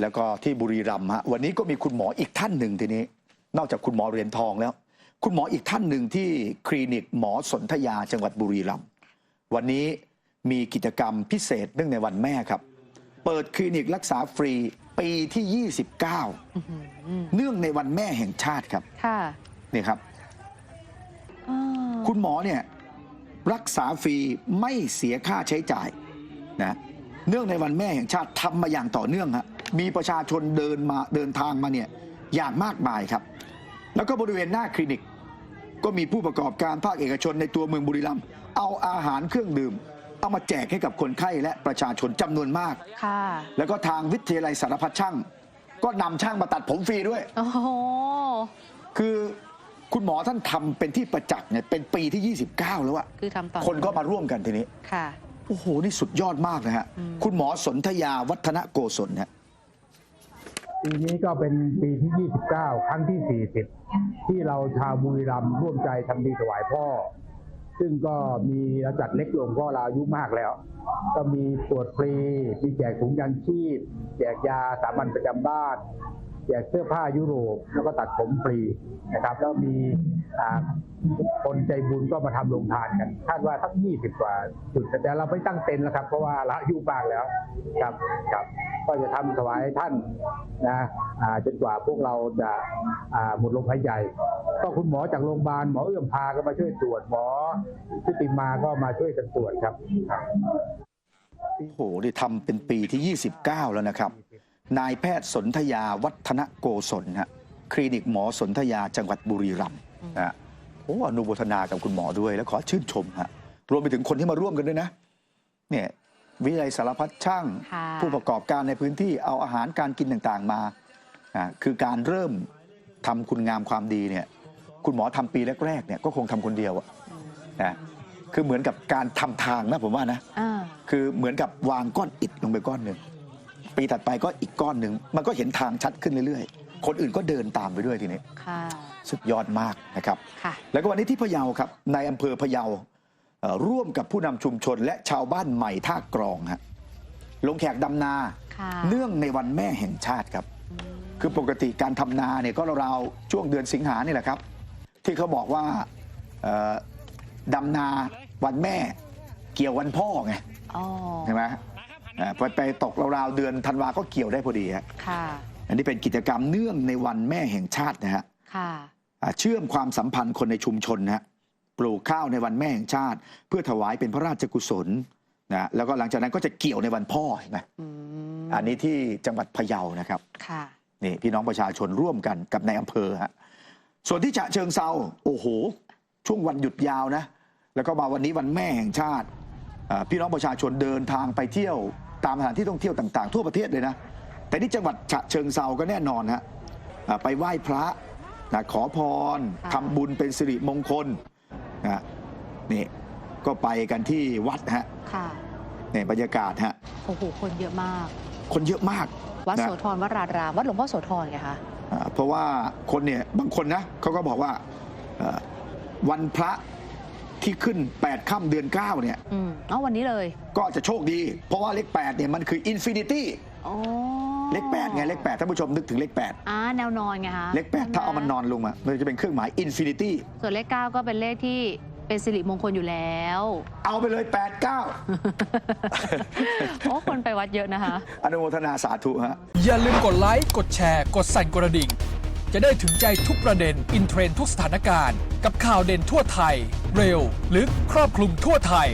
แล้วก็ที่บุรีรัมย์ฮะวันนี้ก็มีคุณหมออีกท่านหนึ่งทีนี้ นอกจากคุณหมอเหรียญทองแล้ว คุณหมออีกท่านหนึ่งที่คลินิกหมอสนธยาจังหวัดบุรีรัมย์วันนี้มีกิจกรรมพิเศษเนื่องในวันแม่ครับ เปิดคลินิกรักษาฟรีปีที่ 29 เนื่องในวันแม่แห่งชาติครับค่ะนี่ครับอ่าคุณหมอเนี่ยรักษาฟรีไม่เสียค่าใช้จ่ายนะเนื่องในวันแม่แห่งชาติทำมาอย่างต่อเนื่องฮะ มีประชาชนเดินมาเดินทางมาเนี่ยอย่างมากมายครับ แล้วก็บริเวณหน้าคลินิก ก็มีผู้ประกอบการภาคเอกชนในตัวเมืองบุรีรัมย์เอาอาหารเครื่องดื่ม เอามาแจกให้กับคนไข้และประชาชนจำนวนมาก ค่ะ แล้วก็ทางวิทยาลัยสารพัดช่าง ก็นำช่างมาตัดผมฟรีด้วย โอ้โห คือคุณหมอท่านทำเป็นที่ประจักษ์เนี่ยเป็นปีที่ 29 แล้วอะคือทำต่อคนก็มาร่วมกันทีนี้ ค่ะ โอ้โห นี่สุดยอดมากนะฮะ คุณหมอสนธยาวัฒนโกศลฮะ ปีนี้ก็เป็นปีที่ 29 ครั้งที่ 40 ที่เราชาวบุรีรัมย์ร่วมใจทำดีถวายพ่อ ซึ่งก็มีเราจัดเล็กลงเพราะเราอายุมากแล้ว ก็มีตรวจฟรี มีแจกถุงยางชีพ แจกยาสามัญประจำบ้าน แจกเสื้อผ้ายุโรปแล้วก็ตัดผมฟรีนะครับแล้วมีคนใจบุญก็มาทำโรงทานกันคาดว่าทั้ง20กว่าจุดแต่เราไม่ตั้งเต็นท์แล้วครับเพราะว่าเราอายุมากแล้วครับครับก็จะทำถวายท่านนะจนกว่าพวกเราจะหมดลมหายใจก็คุณหมอจากโรงพยาบาลหมอเอื้อมพาก็มาช่วยตรวจหมอชุติมาก็มาช่วยกันตรวจครับครับโอ้โหนี่ทำเป็นปีที่ 29 แล้วนะครับ นายแพทย์สนธยาวัฒนโกศลฮะคลินิกหมอสนธยาจังหวัดบุรีรัมย์นะฮะโอ้อนุโมทนากับคุณหมอด้วย แล้วขอชื่นชมฮะรวมไปถึงคนที่มาร่วมกันด้วยนะเนี่ยวิทยาลัยสารพัดช่าง ค่ะ ผู้ประกอบการในพื้นที่เอาอาหารการกินต่างๆมาอ่าคือการเริ่มทำคุณงามความดีเนี่ยคุณหมอทำปีแรกๆเนี่ยก็คงทำคนเดียวอะนะคือเหมือนกับการทำทางนะผมว่านะ อ่า คือเหมือนกับวางก้อนอิฐลงไปก้อนหนึ่ง ปีถัดไปก็อีกก้อนหนึ่งมันก็เห็นทางชัดขึ้นเรื่อยๆ คนอื่นก็เดินตามไปด้วยทีนี้ค่ะ สุดยอดมากนะครับ ค่ะ แล้วก็วันนี้ที่พะเยาครับในอำเภอพะเยาเอ่อร่วมกับผู้นำชุมชนและชาวบ้านใหม่ท่ากรองฮะลงแขกดำนา ค่ะ เนื่องในวันแม่แห่งชาติครับ คือปกติการทำนาเนี่ยก็ราวๆช่วงเดือนสิงหานี่แหละครับ ที่เขาบอกว่าเอ่อดำนาวันแม่เกี่ยววันพ่อไง อ๋อ ใช่ไหม อ่าไปไปตกราวๆเดือนธันวาก็เกี่ยวได้พอดีฮะค่ะ อันนี้เป็นกิจกรรมเนื่องในวันแม่แห่งชาตินะฮะค่ะ อ่าเชื่อมความสัมพันธ์คนในชุมชนนะฮะปลูกข้าวในวันแม่แห่งชาติ เพื่อถวายเป็นพระราชกุศลนะแล้วก็หลังจากนั้นก็จะเกี่ยวในวันพ่อเห็นไหมอืมอันนี้ที่จังหวัดพะเยานะครับ ค่ะ นี่พี่น้องประชาชนร่วมกันกับในอำเภอฮะส่วนที่ฉะเชิงเซาโอ้โห ช่วงวันหยุดยาวนะ แล้วก็มาวันนี้วันแม่แห่งชาติอ่า พี่น้องประชาชนเดินทางไปเที่ยวตามสถานที่ท่องเที่ยวต่าง ๆ ทั่วประเทศเลยนะ แต่ที่จังหวัดฉะเชิงเซาก็แน่นอนฮะอ่าไปไหว้พระนะขอพรค่ะทำบุญเป็นสิริมงคลนะนี่ก็ไปกันที่วัดฮะค่ะนี่บรรยากาศฮะโอ้โหคนเยอะมาก คนเยอะมาก วัดนะโสธรวรารามวัดหลวงพ่อโสธรไงคะอ่าเพราะว่าคนเนี่ยบางคนนะเขาก็บอกว่าเอ่อวันพระ ที่ขึ้น 8 ค่ำเดือน 9 เนี่ย อืมเอาวันนี้เลยก็จะโชคดี เพราะว่าเลข 8 เนี่ยมันคืออินฟินิตี้อ๋อเลข 8 ไง เลข 8 ท่านผู้ชมนึกถึงเลขอ่าแนวนอนไงคะ8เลข 8 ถ้าเอามันนอนลงมามันจะเป็นเครื่องหมายอินฟินิตี้ ส่วนเลขเก้าก็เป็นเลขที่เป็นสิริมงคลอยู่แล้ว เอาไปเลย8โอ้คนไปวัดเยอะนะคะ9อนุโมทนาสาธุฮะ อย่าลืมกดไลค์ กดแชร์ กดสั่นกระดิ่ง จะได้ถึงใจทุกประเด็น อินเทรนด์ทุกสถานการณ์ กับข่าวเด่นทั่วไทย เร็ว ลึกครอบคลุมทั่วไทย